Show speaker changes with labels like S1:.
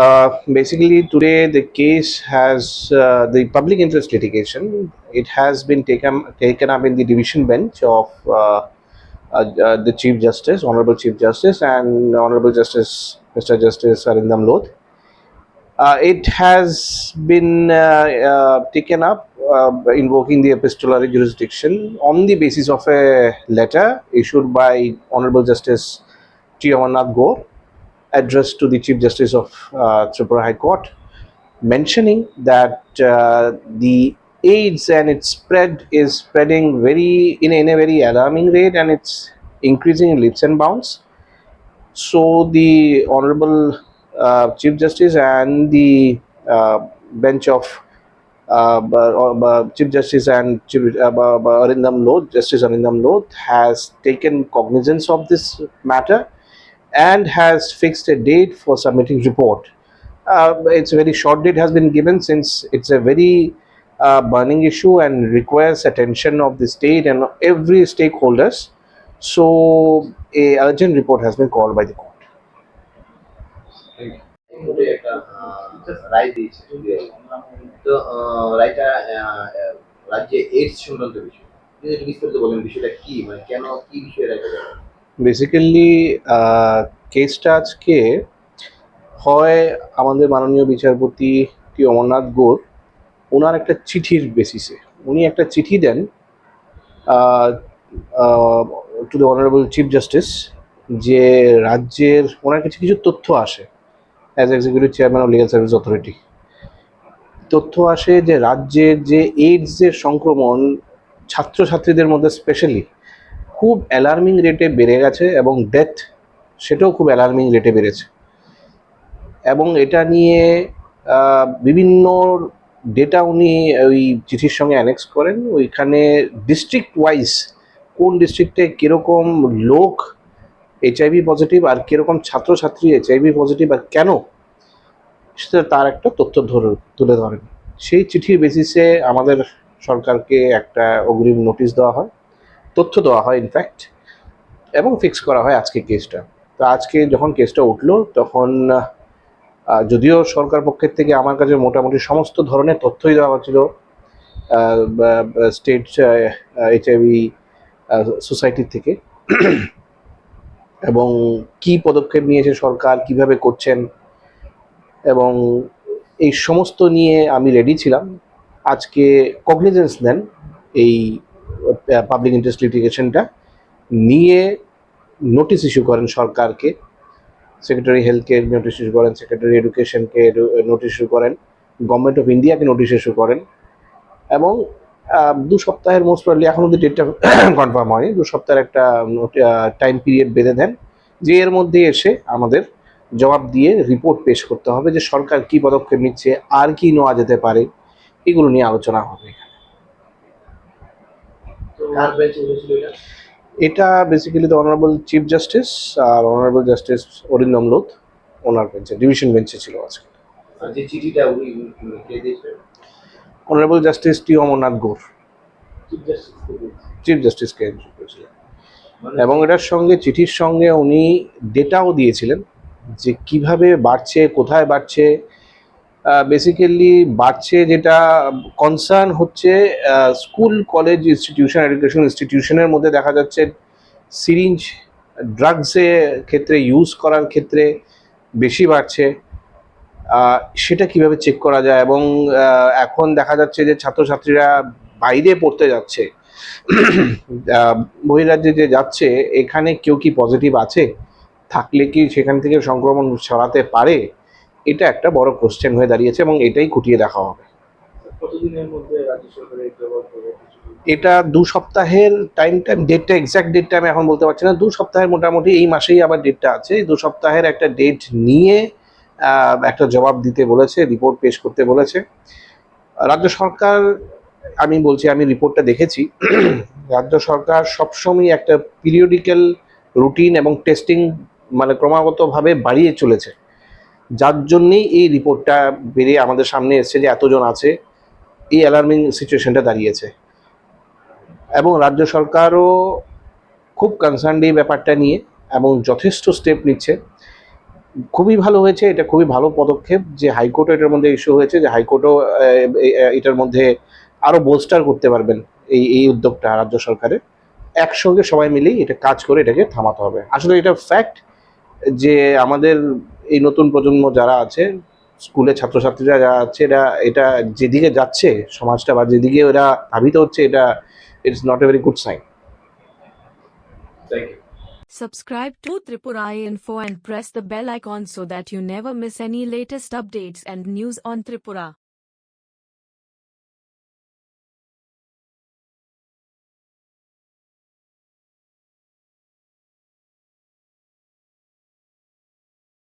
S1: Uh, basically, today the case has uh, the public interest litigation. It has been taken taken up in the division bench of uh, uh, uh, the Chief Justice, Honorable Chief Justice, and Honorable Justice Mr. Justice Arindam Lodh. Uh, it has been uh, uh, taken up uh, invoking the epistolary jurisdiction on the basis of a letter issued by Honorable Justice T. Amarnath Gore addressed to the Chief Justice of uh, Tripura High Court, mentioning that uh, the AIDS and its spread is spreading very in, in a very alarming rate and it's increasing in leaps and bounds. So the Honorable uh, Chief Justice and the uh, bench of uh, b- uh, Chief Justice and Chief, uh, b- b- Arindam Justice Arindam Lodh, has taken cognizance of this matter and has fixed a date for submitting report. Uh, it's a very short date has been given since it's a very uh, burning issue and requires attention of the state and every stakeholders. So a urgent report has been called by the court.
S2: মোটামুটি একটা আহ, রায় দিয়েছে তো আহ, রায়টা আহ, আহ, রাজ্যে AIDS সংক্রান্ত বিষয় যদি একটু বিস্তারিত বলেন বিষয়টা কি মানে কেন কি বিষয়ে রায়টা দেওয়া?
S1: বেসিক্যালি কেসটা আজকে হয় আমাদের মাননীয় বিচারপতি টি. অমরনাথ গোর। ওনার একটা চিঠির বেসিসে উনি একটা চিঠি দেন to the honourable chief justice যে রাজ্যের ওনার কাছে কিছু তথ্য আসে as executive chairman of legal service authority তথ্য আসে যে রাজ্যের যে এইডসের সংক্রমণ ছাত্রছাত্রীদের মধ্যে স্পেশালি খুব অ্যালার্মিং রেটে বেড়ে গেছে এবং ডেথ সেটাও খুব অ্যালার্মিং রেটে বেড়েছে। এবং এটা নিয়ে বিভিন্ন ডেটা উনি ওই চিঠির সঙ্গে অ্যানেক্স করেন। ওইখানে ডিস্ট্রিক্ট ওয়াইজ কোন ডিস্ট্রিক্টে কীরকম লোক এইচআইভি পজিটিভ আর কীরকম ছাত্রছাত্রী এইচআইভি পজিটিভ আর কেন, সেটা তার একটা তথ্য ধরে, তুলে ধরেন। সেই চিঠির বেসিসে আমাদের সরকারকে একটা অগ্রিম নোটিশ দেওয়া হয়। তথ্য দেওয়া হয় ইনফ্যাক্ট এবং ফিক্স করা হয় আজকে কেসটা তো আজকে যখন কেসটা উঠল, তখন যদিও সরকার পক্ষের থেকে আমার কাছে মোটামুটি সমস্ত ধরনের তথ্যই দেওয়া হচ্ছিল স্টেট এইচআইভি সোসাইটির থেকে। এবং কি পদক্ষেপ নিয়েছে সরকার, কীভাবে করছেন, এবং এই সমস্ত নিয়ে আমি রেডি ছিলাম। আজকে কগনিজেন্স নেন এই পাবলিক ইন্টারেস্ট লিটিগেশনটা নিয়ে নোটিশ ইস্যু করেন সরকারকে সেক্রেটারি হেলথকে নোটিশ ইস্যু করেন সেক্রেটারি এডুকেশনকে নোটিশ ইস্যু করেন গভর্নমেন্ট অফ ইন্ডিয়াকে নোটিশ ইস্যু করেন, এবং দু সপ্তাহের মোস্ট প্রবলি এখন অব্দি ডেটটা কনফার্ম হয়নি, দু সপ্তাহের একটা টাইম পিরিয়ড বেঁধে দেন, যে এর মধ্যে এসে আমাদের জবাব দিয়ে রিপোর্ট পেশ করতে হবে যে সরকার কি পদক্ষেপ নিচ্ছে, আর কি নেওয়া যেতে পারে, এগুলো নিয়ে আলোচনা হবে।
S2: কার বেঞ্চে উঠেছিল এটা?
S1: এটা basically the honourable chief justice R honourable justice Arindam Lodh ওনার বেঞ্চে ডিভিশন বেঞ্চে ছিল আজকে।
S2: আর যে চিঠিটা উনি কে
S1: honourable justice T Amarnath Gaur.
S2: Chief justice কে দিয়েছিলেন?
S1: জাস্টিসকে করেছিলেন।
S2: মানে
S1: এবং এটার সঙ্গে চিঠির সঙ্গে উনি ডেটাও দিয়েছিলেন যে কীভাবে বাড়ছে কোথায় বাড়ছে বেসিক্যালি বাড়ছে যেটা কনসার্ন হচ্ছে স্কুল কলেজ ইনস্টিটিউশন এডুকেশন ইনস্টিটিউশনের মধ্যে দেখা যাচ্ছে সিরিঞ্জ ড্রাগসের ক্ষেত্রে ইউজ করার ক্ষেত্রে বেশি বাড়ছে। সেটা কীভাবে চেক করা যায় এবং এখন দেখা যাচ্ছে যে ছাত্রছাত্রীরা বাইরে পড়তে যাচ্ছে। বহিরাজ্যে যে যাচ্ছে, এখানে কেউ কি পজিটিভ আছে? থাকলে কি সেখান থেকে সংক্রমণ ছড়াতে পারে? এটা একটা বড় কোশ্চেন হয়ে দাঁড়িয়েছে এবং এটাই খুঁটিয়ে দেখা হবে। এটা দু সপ্তাহের টাইম টাইম ডেটটা এক্স্যাক্ট ডেটটা আমি এখন বলতে পারছি না। দু সপ্তাহের মোটামুটি এই মাসেই আবার ডেটটা আছে। দু সপ্তাহের একটা ডেট নিয়ে একটা জবাব দিতে বলেছে রিপোর্ট পেশ করতে বলেছে। রাজ্য সরকার আমি বলছি আমি রিপোর্টটা দেখেছি। রাজ্য সরকার সবসময় একটা পিরিয়ডিক্যাল রুটিন এবং টেস্টিং মানে ক্রমাগতভাবে বাড়িয়ে চলেছে। যার জন্যেই এই রিপোর্টটা বেরিয়ে আমাদের সামনে এসছে যে এতজন আছে, এই অ্যালার্মিং সিচুয়েশনটা দাঁড়িয়েছে। এবং রাজ্য সরকারও খুব কনসার্ন এই ব্যাপারটা নিয়ে এবং যথেষ্ট স্টেপ নিচ্ছে। খুবই ভালো হয়েছে, এটা খুবই ভালো পদক্ষেপ যে হাইকোর্টও এটার মধ্যে ইস্যু হয়েছে, যে হাইকোর্টও এটার মধ্যে আরও বোস্টার করতে পারবেন এই এই উদ্যোগটা রাজ্য সরকারের। একসঙ্গে সবাই মিলেই এটা কাজ করে এটাকে থামাতে হবে। আসলে এটা ফ্যাক্ট যে আমাদের এই নতুন প্রজন্ম যারা আছে স্কুলে ছাত্রছাত্রীরা যারা আছে এরা এটা যেদিকে যাচ্ছে সমাজটা বা যেদিকে ওরা ধাবিত হচ্ছে এটা it's not a very
S2: good sign
S3: Subscribe to Tripura Info and press the bell icon so that you never miss any latest updates and news on Tripura.